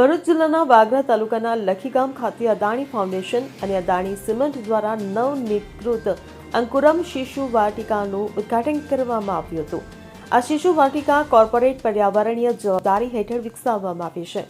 ભરૂચ જિલ્લાના વાગરા તાલુકાના લખીગામ ખાતે અદાણી ફાઉન્ડેશન અને અદાણી સિમેન્ટ દ્વારા નવનિકૃત અંકુરમ શિશુ વાટિકાનું ઉદ્ઘાટન કરવામાં આવ્યું હતું. આ શિશુ વાટિકા કોર્પોરેટ પર્યાવરણીય જવાબદારી હેઠળ વિકસાવવામાં આવી છે.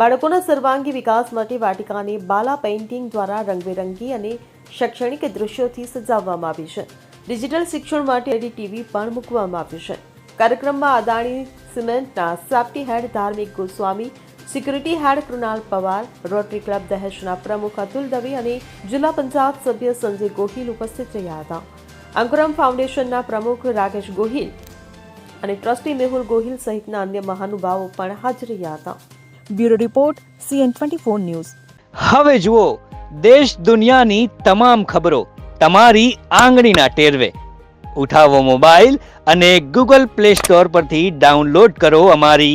બાળકોના સર્વાંગી વિકાસ માટે વાટિકાને બાલા પેઇન્ટિંગ દ્વારા રંગબેરંગી અને શૈક્ષણિક દૃશ્યોથી સજાવવામાં આવી છે. ડિજિટલ શિક્ષણ માટે ટીવી પણ મૂકવામાં આવ્યું છે. કાર્યક્રમમાં Adani સિમેન્ટના safety head Dharmik Goswami security head Krunal Pawar, rotary club દહેજના પ્રમુખ અતુલ દવે અને જિલ્લા પંચાયત સભ્ય સંજય ગોહિલ ઉપસ્થિત રહ્યા હતા. અંકુરમ ફાઉન્ડેશનના પ્રમુખ રાકેશ ગોહિલ અને ટ્રસ્ટી મેહુલ ગોહિલ સહિતના અન્ય મહાનુભાવો પણ હાજર રહ્યા હતા. Bureau report, CN twenty four news. હવે જુઓ, દેશ દુનિયાની તમામ ખબરો તમારી આંગળીના ટેરવે. ઉઠાવો મોબાઈલ અને ગૂગલ પ્લે સ્ટોર પરથી ડાઉનલોડ કરો અમારી